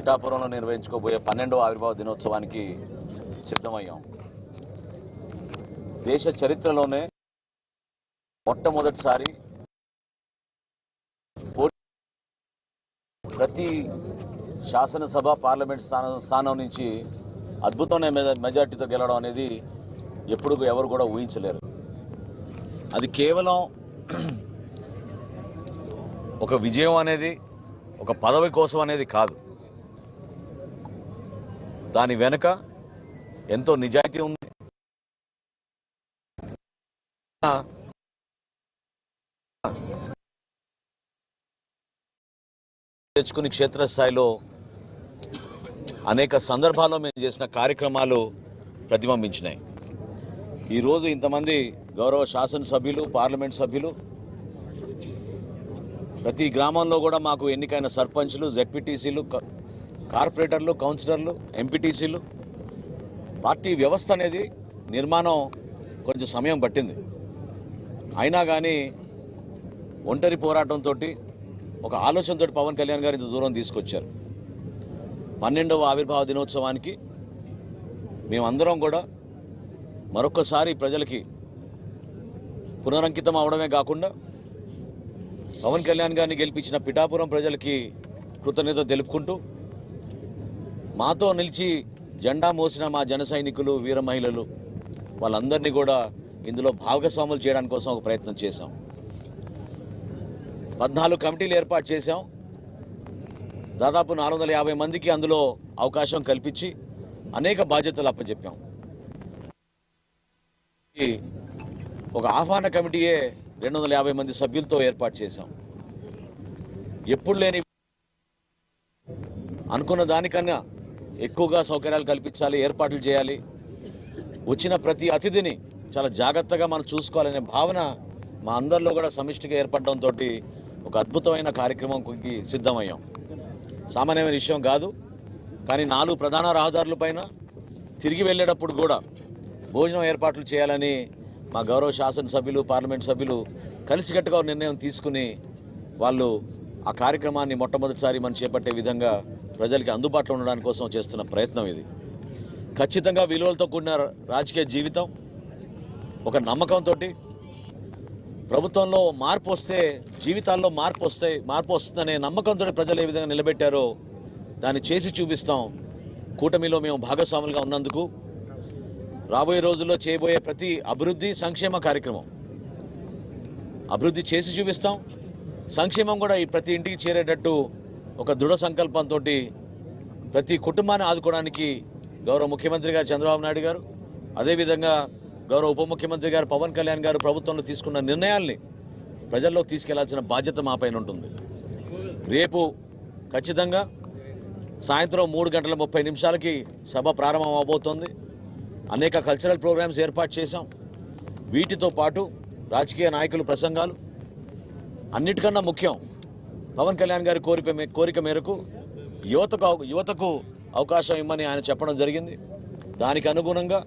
పిఠాపురంలో నిర్వహించుకోబోయే పన్నెండవ ఆవిర్భావ దినోత్సవానికి సిద్ధమయ్యాం. దేశ చరిత్రలోనే మొట్టమొదటిసారి ప్రతి శాసనసభ పార్లమెంట్ స్థానం స్థానం నుంచి అద్భుతమైన మెజార్టీతో గెలవడం అనేది ఎప్పుడు ఎవరు కూడా ఊహించలేరు. అది కేవలం ఒక విజయం అనేది ఒక పదవి కోసం అనేది కాదు. దాని వెనుక ఎంతో నిజాయితీ ఉంది. తెచ్చుకుని క్షేత్రస్థాయిలో అనేక సందర్భాల్లో మేము చేసిన కార్యక్రమాలు ప్రతిబింబించినాయి. ఈరోజు ఇంతమంది గౌరవ శాసనసభ్యులు పార్లమెంట్ సభ్యులు ప్రతి గ్రామంలో కూడా మాకు ఎన్నికైన సర్పంచ్లు జెడ్పీటీసీలు కార్పొరేటర్లు కౌన్సిలర్లు ఎంపీటీసీలు పార్టీ వ్యవస్థ అనేది నిర్మాణం కొంచెం సమయం పట్టింది. అయినా కానీ ఒంటరి పోరాటంతో ఒక ఆలోచనతో పవన్ కళ్యాణ్ గారు ఇంత దూరం తీసుకొచ్చారు. పన్నెండవ ఆవిర్భావ దినోత్సవానికి మేమందరం కూడా మరొకసారి ప్రజలకి పునరంకితం అవడమే కాకుండా పవన్ కళ్యాణ్ గారిని గెలిపించిన పిఠాపురం ప్రజలకి కృతజ్ఞత తెలుపుకుంటూ మాతో నిలిచి జెండా మోసిన మా జన సైనికులు వీర మహిళలు వాళ్ళందరినీ కూడా ఇందులో భాగస్వాములు చేయడానికి కోసం ఒక ప్రయత్నం చేశాం. పద్నాలుగు కమిటీలు ఏర్పాటు చేశాం. దాదాపు నాలుగు వందల యాభై మందికి అందులో అవకాశం కల్పించి అనేక బాధ్యతలు అప్పచెప్పాం. ఒక ఆహ్వాన కమిటీయే రెండు వందల యాభై మంది సభ్యులతో ఏర్పాటు చేశాం. ఎప్పుడు లేని అనుకున్న దానికన్నా ఎక్కువగా సౌకర్యాలు కల్పించాలి ఏర్పాట్లు చేయాలి. వచ్చిన ప్రతి అతిథిని చాలా జాగ్రత్తగా మనం చూసుకోవాలనే భావన మా అందరిలో కూడా సమిష్టిగా ఏర్పడడంతో ఒక అద్భుతమైన కార్యక్రమంకి సిద్ధమయ్యాం. సామాన్యమైన విషయం కాదు కానీ నాలుగు ప్రధాన రహదారుల పైన తిరిగి వెళ్ళేటప్పుడు కూడా భోజనం ఏర్పాట్లు చేయాలని మా గౌరవ శాసనసభ్యులు పార్లమెంట్ సభ్యులు కలిసికట్టుగా నిర్ణయం తీసుకుని వాళ్ళు ఆ కార్యక్రమాన్ని మొట్టమొదటిసారి మనం చేపట్టే విధంగా ప్రజలకి అందుబాటులో ఉండడానికి కోసం చేస్తున్న ప్రయత్నం ఇది. ఖచ్చితంగా విలువలతో కూడిన రాజకీయ జీవితం ఒక నమ్మకంతో ప్రభుత్వంలో మార్పు వస్తే జీవితాల్లో మార్పు వస్తే మార్పు వస్తుందనే నమ్మకంతో ప్రజలు ఏ విధంగా నిలబెట్టారో దాన్ని చేసి చూపిస్తాం. కూటమిలో మేము భాగస్వాములుగా ఉన్నందుకు రాబోయే రోజుల్లో చేయబోయే ప్రతి అభివృద్ధి సంక్షేమ కార్యక్రమం అభివృద్ధి చేసి చూపిస్తాం. సంక్షేమం కూడా ఈ ప్రతి ఇంటికి చేరేటట్టు ఒక దృఢ సంకల్పంతో ప్రతి కుటుంబాన్ని ఆదుకోవడానికి గౌరవ ముఖ్యమంత్రి గారు చంద్రబాబు నాయుడు గారు అదేవిధంగా గౌరవ ఉప ముఖ్యమంత్రి గారు పవన్ కళ్యాణ్ గారు ప్రభుత్వంలో తీసుకున్న నిర్ణయాల్ని ప్రజల్లోకి తీసుకెళ్ళాల్సిన బాధ్యత మా పైన ఉంటుంది. రేపు ఖచ్చితంగా సాయంత్రం మూడు గంటల ముప్పై నిమిషాలకి సభ ప్రారంభం అవబోతోంది. అనేక కల్చరల్ ప్రోగ్రామ్స్ ఏర్పాటు చేశాం. వీటితో పాటు రాజకీయ నాయకులు ప్రసంగాలు అన్నిటికన్నా ముఖ్యం పవన్ కళ్యాణ్ గారి కోరిక కోరిక మేరకు యువతకు యువతకు అవకాశం ఇమ్మని ఆయన చెప్పడం జరిగింది. దానికి అనుగుణంగా